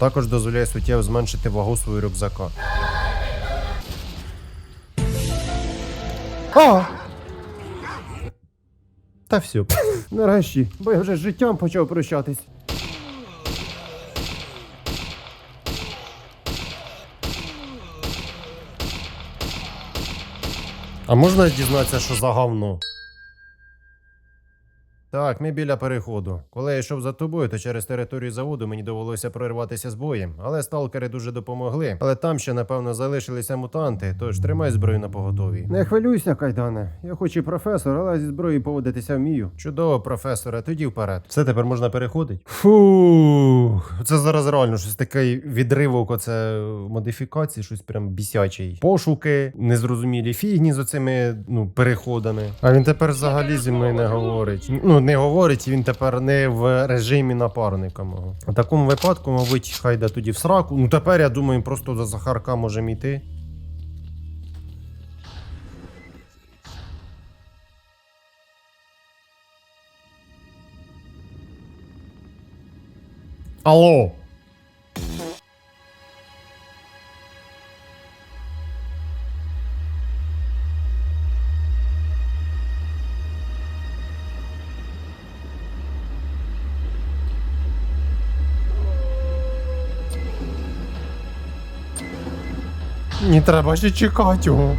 Також дозволяє суттєво зменшити вагу свого рюкзака. А! Та все. Нарешті, бо я вже з життям почав прощатись. А можна дізнатися, що за говно? Так, ми біля переходу. Коли я йшов за тобою, то через територію заводу мені довелося прорватися з боєм, але сталкери дуже допомогли. Але там ще, напевно, залишилися мутанти, тож тримай зброю на поготові. Не хвилюйся, кайдане. Я хоч і професор, але зі зброєю поводитися вмію. Чудово, професоре, тоді вперед. Все тепер можна переходити. Фух, це зараз реально щось таке відривок, оце модифікації, щось прям бісячий. Пошуки, незрозумілі фігні з оцими ну, переходами. А він тепер взагалі зі мною не говорить. Ну, не говорить, він тепер не в режимі напарника мого. У такому випадку, мабуть, хай йде тоді в сраку. Ну тепер я думаю, просто до Захарка можемо йти. Алло. Не треба ще чекати його.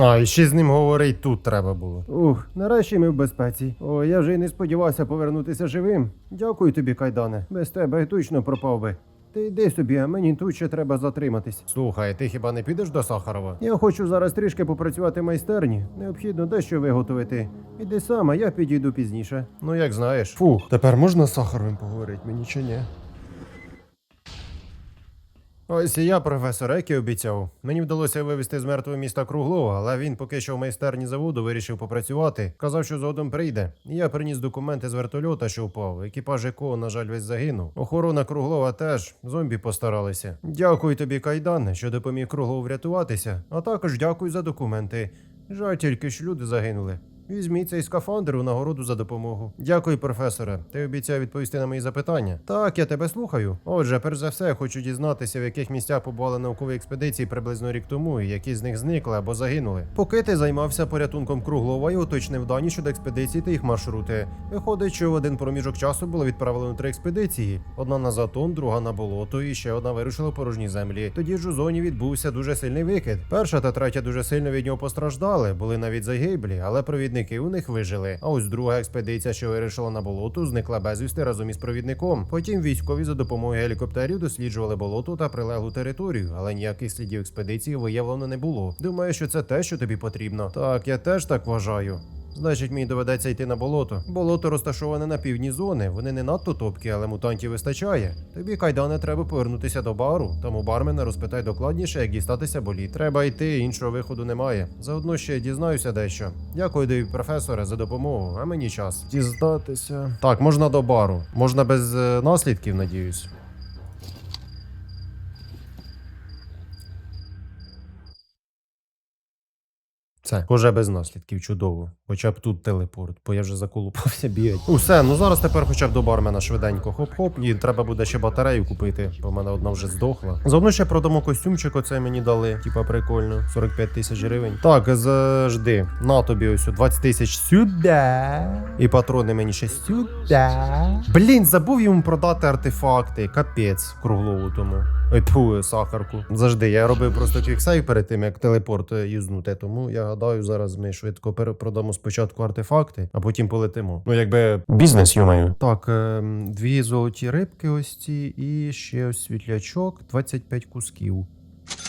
А, і ще з ним говорить тут треба було. Ух, нарешті ми в безпеці. О, я вже й не сподівався повернутися живим. Дякую тобі, кайдане. Без тебе я точно пропав би. Ти йди собі, а мені тут ще треба затриматись. Слухай, ти хіба не підеш до Сахарова? Я хочу зараз трішки попрацювати в майстерні. Необхідно дещо виготовити. Іди сам, а я підійду пізніше. Ну як знаєш. Фух, тепер можна з Сахаровим поговорити, мені чи ні? Ось і я, професор, як і обіцяв. Мені вдалося вивезти з мертвого міста Круглова, але він поки що в майстерні заводу вирішив попрацювати. Казав, що згодом прийде. Я приніс документи з вертольота, що впав, екіпаж якого, на жаль, весь загинув. Охорона Круглова теж зомбі постаралися. Дякую тобі, Кайдане, що допоміг Круглов врятуватися, а також дякую за документи. Жаль тільки, що люди загинули. Візьміть цей скафандр у нагороду за допомогу. Дякую, професоре. Ти обіцяв відповісти на мої запитання. Так, я тебе слухаю. Отже, перш за все, хочу дізнатися, в яких місцях побували наукові експедиції приблизно рік тому, і які з них зникли або загинули. Поки ти займався порятунком Круглова і уточнив дані щодо експедицій та їх маршрути. Виходить, що в один проміжок часу було відправлено три експедиції: одна на затон, друга на болото, і ще одна вирушила порожні землі. Тоді ж у зоні відбувся дуже сильний викид. Перша та третя дуже сильно від нього постраждали, були навіть загиблі, але провідники у них вижили. А ось друга експедиція, що вирішила на болоту, зникла безвісти разом із провідником. Потім військові за допомогою гелікоптерів досліджували болото та прилеглу територію, але ніяких слідів експедиції виявлено не було. Думаю, що це те, що тобі потрібно. Так, я теж так вважаю. Значить, мені доведеться йти на болото. Болото розташоване на півдні зони. Вони не надто топкі, але мутантів вистачає. Тобі кайдане треба повернутися до бару. Тому бармена розпитай докладніше, як дістатися боліт. Треба йти, іншого виходу немає. Заодно ще дізнаюся дещо. Дякую, тобі, професоре, за допомогу. А мені час. Дізнатися. Так, можна до бару. Можна без е, наслідків, надіюсь. Це уже без наслідків, чудово. Хоча б тут телепорт, бо я вже заколупався бігать. Усе, ну зараз тепер хоча б до бармена швиденько хоп-хоп. І треба буде ще батарею купити, бо в мене одна вже здохла. Заодно ще продамо костюмчик, оце мені дали. Типа прикольно. 45 тисяч гривень. Так, завжди. На тобі ось 20 тисяч сюди. І патрони мені ще сюди. Блін, забув йому продати артефакти. Капець, круглову тому. Ой, тьфу, сахарку. Завжди. Я робив просто квіксейв перед тим, як телепорт е, юзнути. Тому я гадаю, зараз ми швидко перепродамо спочатку артефакти, а потім полетимо. Ну, якби бізнес, юмаю. Так, ем, дві золоті рибки, ось ці, і ще ось світлячок, 25 кусків.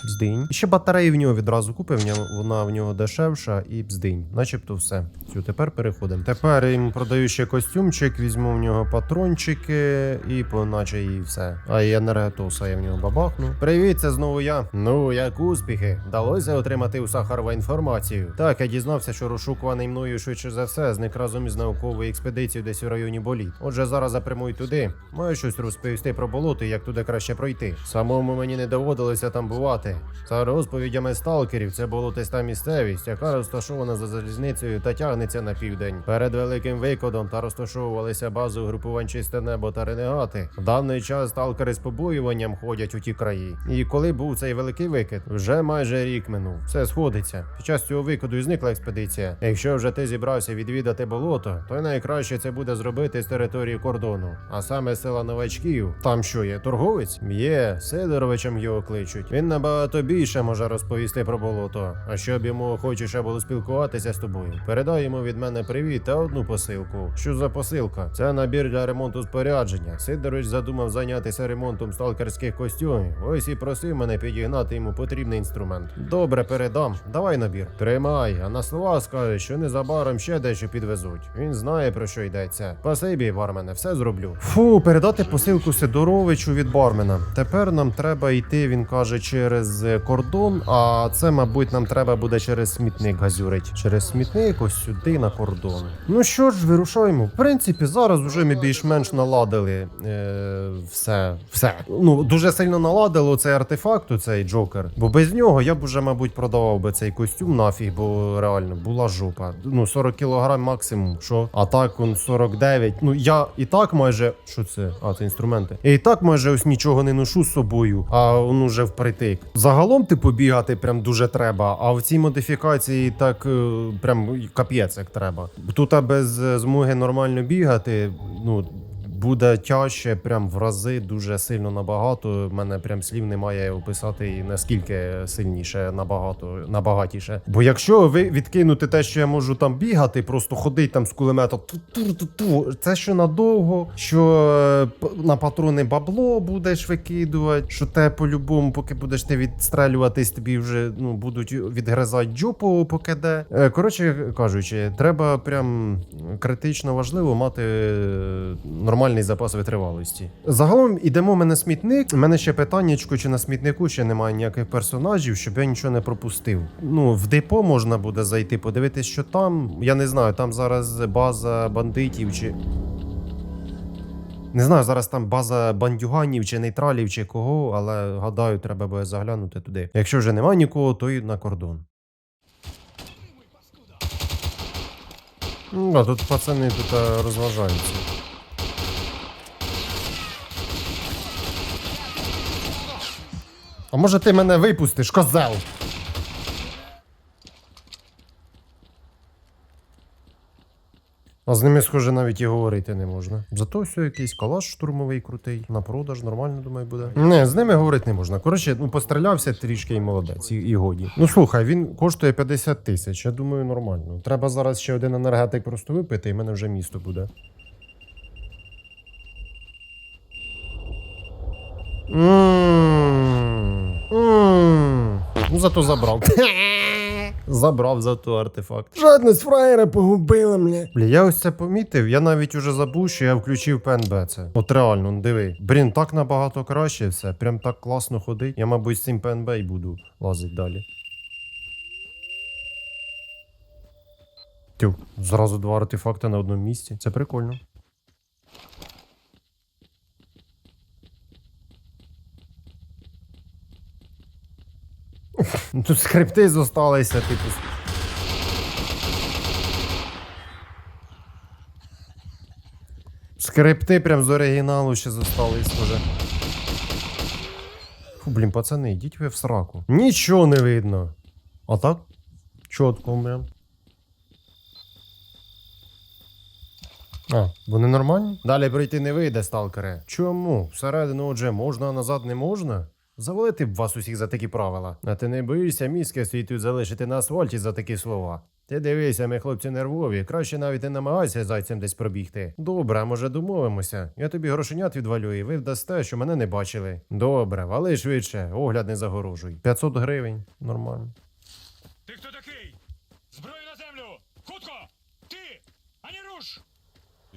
Бздинь. І ще батарею в нього відразу купив, вона в нього дешевша і бздинь. Начебто все. Все, тепер переходимо. Тепер йому продаю ще костюмчик, візьму в нього патрончики і поначе і все. А і енергетоса я в нього бабахну. Привіт, це знову я. Ну, як успіхи. Вдалося отримати у Сахарова інформацію. Так, я дізнався, що розшукуваний мною швидше за все зник разом із науковою експедицією десь у районі боліт. Отже, зараз запрямую туди. Маю щось розповісти про болото і як туди краще пройти. Самому мені не доводилося там бувати. Працювати. За розповідями сталкерів, це болотиста місцевість, яка розташована за залізницею та тягнеться на південь. Перед великим викидом та розташовувалися бази угрупувань чисте небо та ренегати. В даний час сталкери з побоюванням ходять у ті краї. І коли був цей великий викид, вже майже рік минув. Все сходиться. Під час цього викиду і зникла експедиція. Якщо вже ти зібрався відвідати болото, то найкраще це буде зробити з території кордону, а саме села новачків. Там що є торговець? Є Сидоровичем його кличуть. Він набагато більше може розповісти про болото. А щоб йому охочіше було спілкуватися з тобою, передай йому від мене привіт та одну посилку. Що за посилка? Це набір для ремонту спорядження. Сидорович задумав зайнятися ремонтом сталкерських костюмів. Ось і просив мене підігнати йому потрібний інструмент. Добре, передам. Давай набір. Тримай, а на слова скаже, що незабаром ще дещо підвезуть. Він знає про що йдеться. Спасибі, бармене, все зроблю. Фу, передати посилку Сидоровичу від бармена. Тепер нам треба йти, він каже, через кордон. А це, мабуть, нам треба буде через смітник газюрить. Через смітник ось сюди на кордон. Ну що ж, вирушаємо. В принципі, зараз вже ми більш-менш наладили е, все. Все. Ну, дуже сильно наладило цей артефакт, цей джокер. Бо без нього я б уже, мабуть, продавав би цей костюм нафіг, бо реально була жопа. Ну, 40 кілограм максимум. Що? А так он 49. Ну я і так майже. Що це? А, це інструменти. Я і так майже ось нічого не ношу з собою, а он уже впритик. Загалом, типу, бігати прям дуже треба. А в цій модифікації так е, прям капець як треба. Тут без е, змоги нормально бігати, ну. Буде тяжче, прям в рази дуже сильно набагато. У мене прям слів немає описати наскільки сильніше, набагато набагатіше. Бо якщо ви відкинути те, що я можу там бігати, просто ходити там з кулемета, це що надовго, що е, на патрони бабло будеш викидувати, що те по-любому, поки будеш ти відстрелюватись, тобі вже ну будуть відгризати джопу, поки де. Е, Коротше кажучи, треба прям критично важливо мати е, нормальний запас витривалості. Загалом ідемо ми на смітник. У мене ще питаннячко, чи на смітнику ще немає ніяких персонажів, щоб я нічого не пропустив. Ну, в депо можна буде зайти, подивитись, що там. Я не знаю, там зараз база бандитів чи. Не знаю, зараз там база бандюганів чи нейтралів, чи кого, але гадаю, треба буде заглянути туди. Якщо вже немає нікого, то й на кордон. Ну, а тут пацани тут е, розважаються. А може ти мене випустиш, козел? А з ними, схоже, навіть і говорити не можна. Зато все якийсь калаш штурмовий крутий. На продаж нормально, думаю, буде. Не, з ними говорити не можна. Коротше, ну пострілявся трішки і молодець, і, і годі. Ну слухай, він коштує 50 тисяч. Я думаю, нормально. Треба зараз ще один енергетик просто випити, і в мене вже місто буде. Ммм. Ммм. Ну, зато забрав. Забрав зато артефакт. Жадність фраєра погубила мене. Бля, я ось це помітив. Я навіть уже забув, що я включив ПНБ це. От реально, ну диви. Блін, так набагато краще все. Прям так класно ходить. Я, мабуть, з цим ПНБ і буду лазити далі. Тю, зразу два артефакти на одному місці. Це прикольно. Тут скрипти зосталися, типу. Скрипти прям з оригіналу ще зостались вже. Фу, блін, пацани, йдіть ви в сраку. Нічого не видно. А так? Чотко прям. А, вони нормальні? Далі пройти не вийде, сталкере. Чому? Всередину отже можна, а назад не можна? Завалити б вас усіх за такі правила. А ти не боїшся мізки свій тут залишити на асфальті за такі слова. Ти дивися, ми хлопці нервові. Краще навіть не намагайся зайцем десь пробігти. Добре, може домовимося. Я тобі грошенят відвалю, і ви вдасте, що мене не бачили. Добре, вали швидше, огляд не загорожуй. 500 гривень. Нормально. Ти хто такий? Зброю на землю! Хутко! Ти! Ані руш!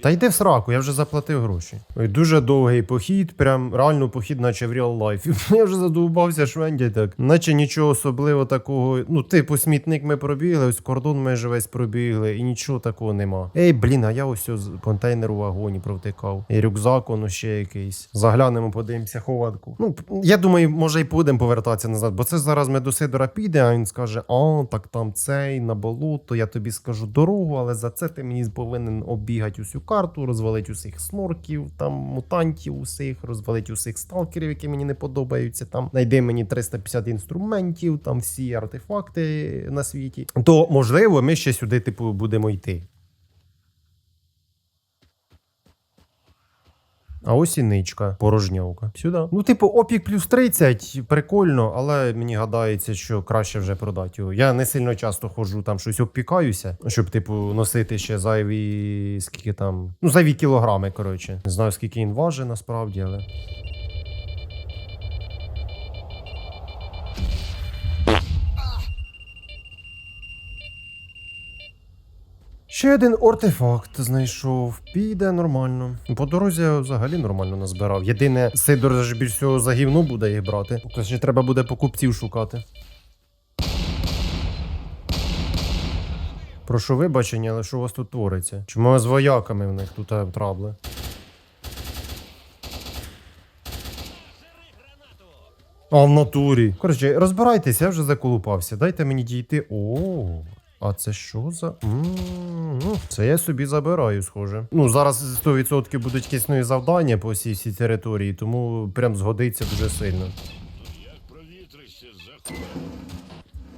Та йди в сраку, я вже заплатив гроші. Ой, дуже довгий похід, прям реально похід, наче в реал лайфі. Я вже задовбався швенді так. Наче нічого особливо такого. Ну, типу, смітник ми пробігли, ось кордон майже весь пробігли, і нічого такого нема. Ей, блін, а я ось з контейнер у вагоні провтикав. І рюкзак, воно ще якийсь. Заглянемо, подивимося хованку. Ну, я думаю, може і будемо повертатися назад, бо це зараз ми до Сидора піде, а він скаже: а, так там цей на болото, я тобі скажу дорогу, але за це ти мені повинен оббігати усю карту, розвалить усіх снорків, там мутантів усіх, розвалить усіх сталкерів, які мені не подобаються. Там знайди мені 350 інструментів, там всі артефакти на світі. То можливо, ми ще сюди, типу, будемо йти. А ось і ничка, порожньовка. Сюди. Ну, типу, опік плюс 30, прикольно, але мені гадається, що краще вже продати його. Я не сильно часто ходжу там щось обпікаюся, щоб, типу, носити ще зайві скільки там. Ну, зайві кілограми, коротше. Не знаю, скільки він важить насправді, але. Ще один артефакт знайшов. Піде нормально. По дорозі я взагалі нормально назбирав. Єдине, Сидор ж більш всього за гівно буде їх брати. Поки ще треба буде покупців шукати. Прошу вибачення, але що у вас тут твориться? Чому з вояками в них тут е, трабли? А в натурі. Коротше, розбирайтеся, я вже заколупався. Дайте мені дійти. О, а це що за. М, Це я собі забираю, схоже. Ну, зараз 100% будуть якісь нові завдання по всій всій території, тому прям згодиться дуже сильно.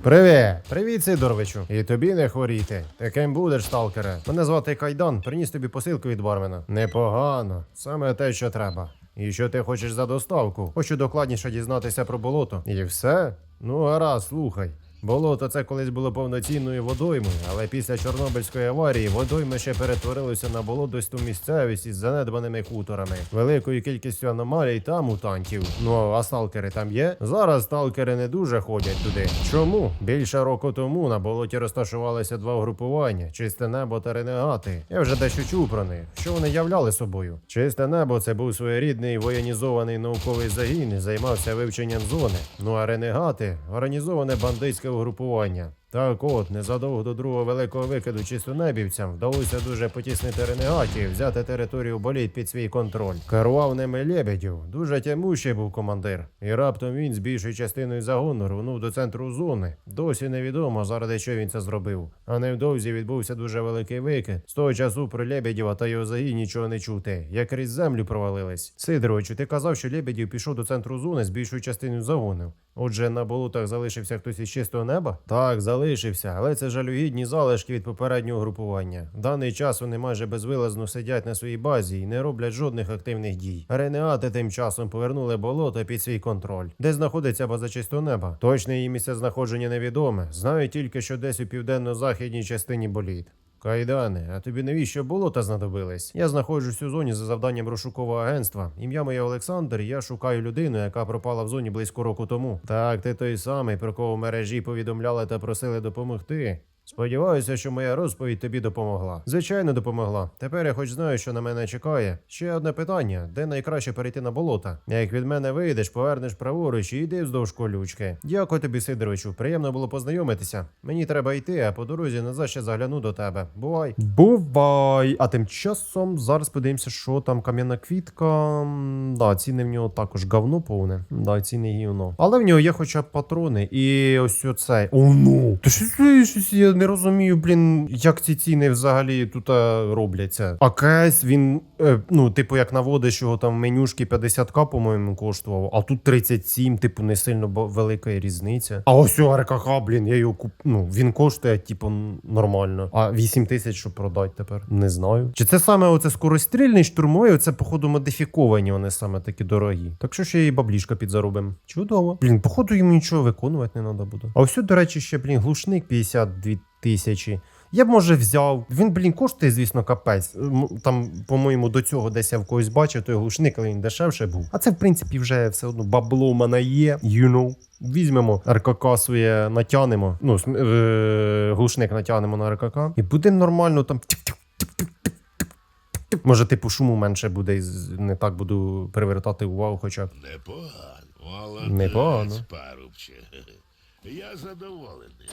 Привіт! Привіт, Сидоровичу. І тобі не хворіти. Таким будеш, сталкере. Мене звати Кайдан, приніс тобі посилку від бармена. Непогано. Саме те, що треба. І що ти хочеш за доставку? Хочу докладніше дізнатися про болото. І все? Ну, гаразд, слухай. Болото це колись було повноцінною водоймою, але після Чорнобильської аварії водойма ще перетворилося на болотисту місцевість із занедбаними хуторами, великою кількістю аномалій та мутантів. Ну а сталкери там є? Зараз сталкери не дуже ходять туди. Чому? Більше року тому на болоті розташувалися два угрупування: чисте небо та ренегати. Я вже дещо чув про них. Що вони являли собою? Чисте небо це був своєрідний воєнізований науковий загін займався вивченням зони. Ну а ренегати організоване бандитське угрупування. Так от, незадовго до другого великого викиду чистонебівцям вдалося дуже потіснити ренегатів, взяти територію боліт під свій контроль. Керував ними Лебедів, дуже тямущий був командир. І раптом він з більшою частиною загону рвонув до центру зони. Досі невідомо, заради чого він це зробив. А невдовзі відбувся дуже великий викид. З того часу про Лебедєва та його загін нічого не чути, як крізь землю провалились. Сидоровичу, ти казав, що Лебедів пішов до центру зони з більшою частиною загонів. Отже, на болотах залишився хтось із чистого неба? Так, залишився, але це жалюгідні залишки від попереднього групування. В даний час вони майже безвилазно сидять на своїй базі і не роблять жодних активних дій. Ренеати тим часом повернули болото під свій контроль. Де знаходиться база чистого неба? Точне її місце знаходження невідоме. Знаю тільки, що десь у південно-західній частині боліт. Кайдане, а тобі навіщо болота знадобились? Я знаходжусь у зоні за завданням розшукового агентства. Ім'я моє Олександр. Я шукаю людину, яка пропала в зоні близько року тому. Так, ти той самий, про кого в мережі повідомляли та просили допомогти. Сподіваюся, що моя розповідь тобі допомогла. Звичайно, допомогла. Тепер я хоч знаю, що на мене чекає. Ще одне питання: де найкраще перейти на болота? Як від мене вийдеш, повернеш праворуч і йди вздовж колючки. Дякую тобі, Сидоровичу. Приємно було познайомитися. Мені треба йти, а по дорозі назад ще загляну до тебе. Бувай. Бувай. А тим часом зараз подивимося, що там кам'яна квітка. Да, ціни в нього також говно повне. Да, ціни гівно. Але в нього є хоча б патрони. І ось оцей. О, ну! Та що щось не розумію, блін, як ці ціни взагалі тут робляться. А КС він, е, ну, типу, як наводиш його там менюшки 50к, по-моєму, коштував, а тут 37, типу, не сильно велика різниця. А ось у РКК, блін, я його куп... Ну, він коштує, типу, нормально. А 8 тисяч, щоб продати тепер? Не знаю. Чи це саме оце скорострільний штурмовий, оце, походу, модифіковані вони саме такі дорогі. Так що ще і баблішка підзаробимо. Чудово. Блін, походу йому нічого виконувати не треба буде. А ось, до речі, ще, блін, глушник 52 тисячі. Я б може взяв. Він, блін, коштує, звісно, капець. Там, по-моєму, до цього десь я в когось бачив той глушник, але він дешевше був. А це, в принципі, вже все одно бабло в мене є. You know. Візьмемо РКК своє натянемо. Ну, е, глушник натягнемо на РКК. І будемо нормально там. Може, типу, шуму менше буде, і не так буду привертати увагу, хоча. Непогано. Непогано. Я задоволений.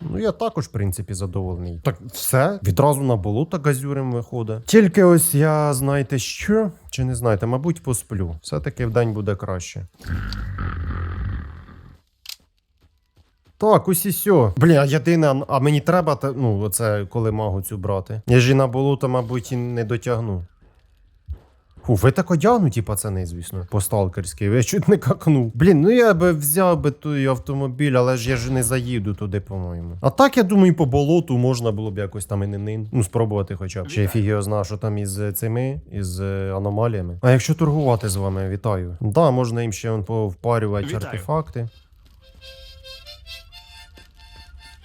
Ну, я також, в принципі, задоволений. Так, все, відразу на болото газюрим виходить. Тільки ось я, знаєте що? Чи не знаєте, мабуть, посплю. Все-таки вдень буде краще. Так, ось і сьо. Блін, а єдине, а- мені треба, ну, оце, коли магу цю брати. Я ж і на болото, мабуть, і не дотягну. Фу, ви так одягнуті, пацани, звісно, по-сталкерськи. Я чуть не какнув. Блін, ну я би взяв би той автомобіль, але ж я ж не заїду туди, по-моєму. А так, я думаю, по болоту можна було б якось там і не нин. Ну, спробувати хоча б. Ще фіг його знає, що там із цими, із е, аномаліями. А якщо торгувати з вами, вітаю. Да, можна їм ще вон повпарювати артефакти.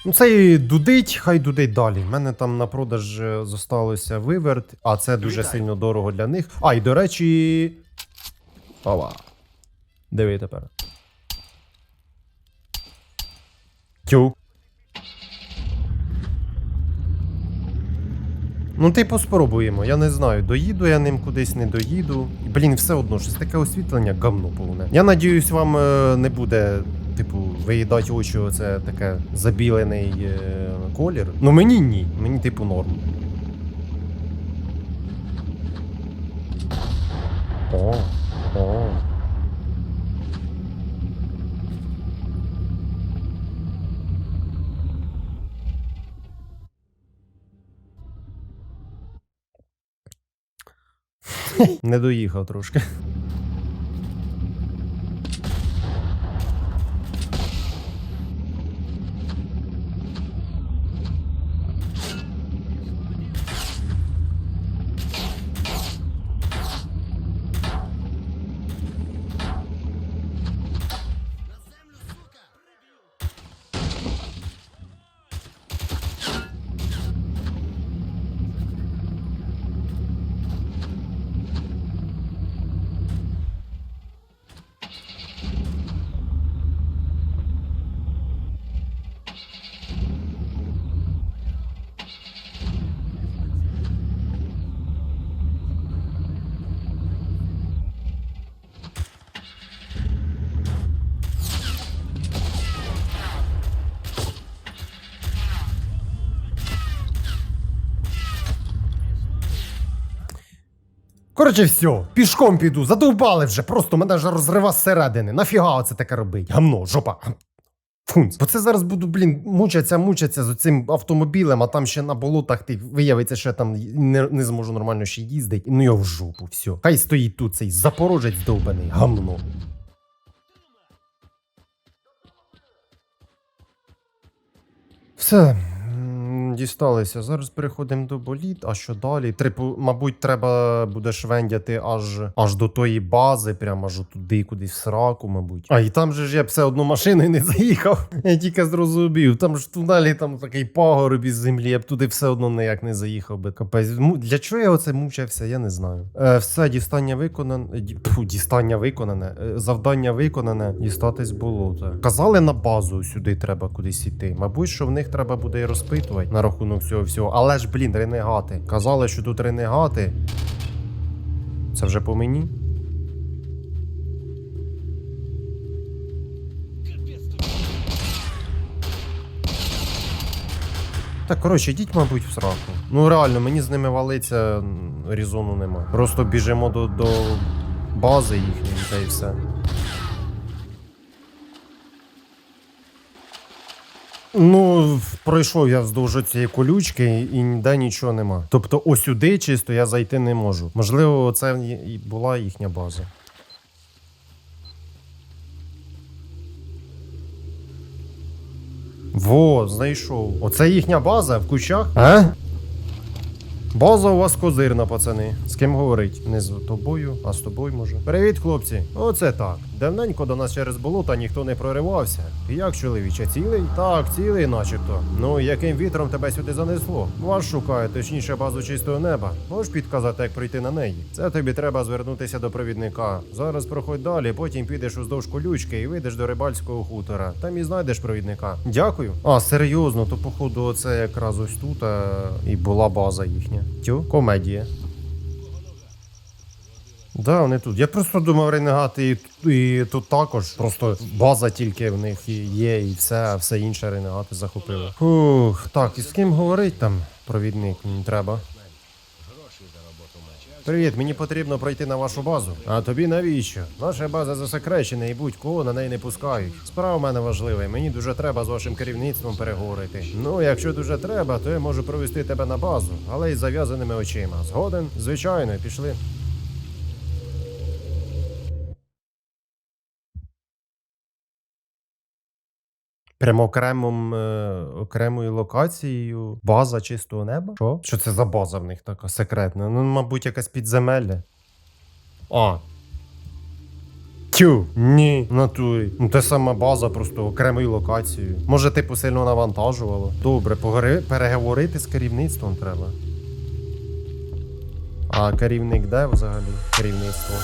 Ну, це і дудить, хай дудить далі. У мене там на продаж е, зосталося виверт, а це дуже Вітаю. сильно дорого для них. А, і до речі. Ова. Диви тепер. Тю. Ну, типу, спробуємо. Я не знаю, доїду я ним кудись, не доїду. Блін, все одно, щось таке освітлення гамно повне. Я надіюсь, вам е, не буде, типу, виїдати очі, оце таке забілений е, колір. Ну мені ні. Мені, типу, норм. О. Не доїхав трошки. Коротше, все, пішком піду, задовбали вже, просто мене ж розрива зсередини. Нафіга оце таке робить? Гамно, жопа. Фунц. Бо це зараз буду, блін, мучаться, мучаться з цим автомобілем, а там ще на болотах ти виявиться, що я там не, не зможу нормально ще їздити. Ну я в жопу, все. Хай стоїть тут цей запорожець довбаний, гамно. Все. Дісталися. Зараз переходимо до боліт. А що далі? Трипу, мабуть, треба буде швендяти аж аж до тої бази, прямо аж туди, кудись в сраку, мабуть. А і там же ж я б все одно машиною не заїхав. Я тільки зрозумів. Там ж тунелі там такий пагорб із землі. Я б туди все одно ніяк не заїхав би. Капець. Для чого я оце мучився, я не знаю. Е, все, дістання виконане. Фу, дістання виконане. Е, завдання виконане. Дістатись болота. Казали на базу сюди треба кудись іти. Мабуть, що в них треба буде і розпитувати рахунок цього всього. Але ж, блін, ренегати. Казали, що тут ренегати. Це вже по мені? Так, коротше, йдіть, мабуть, в сраку. Ну реально, мені з ними валиться різону нема. Просто біжимо до, до бази їхньої та й все. Ну, пройшов я вздовж цієї колючки і ніде нічого нема. Тобто, ось сюди чисто я зайти не можу. Можливо, це і була їхня база. Во, знайшов. Оце їхня база в кущах? А? База у вас козирна, пацани. З ким говорить? Не з тобою, а з тобою може. Привіт, хлопці. Оце так. Давненько до нас через болота ніхто не проривався. Як, чоловіче, цілий? Так, цілий, начебто. Ну, яким вітром тебе сюди занесло? Вас шукаю, точніше, базу чистого неба. Можеш підказати, як пройти на неї? Це тобі треба звернутися до провідника. Зараз проходь далі, потім підеш уздовж колючки і вийдеш до рибальського хутора. Там і знайдеш провідника. Дякую. А, серйозно, то походу, оце якраз ось тут а, і була база їхня. Тю, комедія. Да, вони тут. Я просто думав ренегати і, і тут також. Просто база тільки в них є, і все, все інше ренегати захопили. Фух, так, і з ким говорить там провідник? Мені треба. Привіт, мені потрібно пройти на вашу базу. А тобі навіщо? Наша база засекречена і будь-кого на неї не пускають. Справа в мене важлива, і мені дуже треба з вашим керівництвом переговорити. Ну, якщо дуже треба, то я можу провести тебе на базу, але із зав'язаними очима. Згоден? Звичайно, пішли. Прямо окремим, е, окремою локацією. База чистого неба? Що? Що це за база в них така секретна? Ну, мабуть, якась підземелля. А. Тю, ні, натурі. Ну, те сама база, просто окремою локацією. Може, типу сильно навантажувало. Добре, погори... переговорити з керівництвом треба. А керівник де взагалі? Керівництво.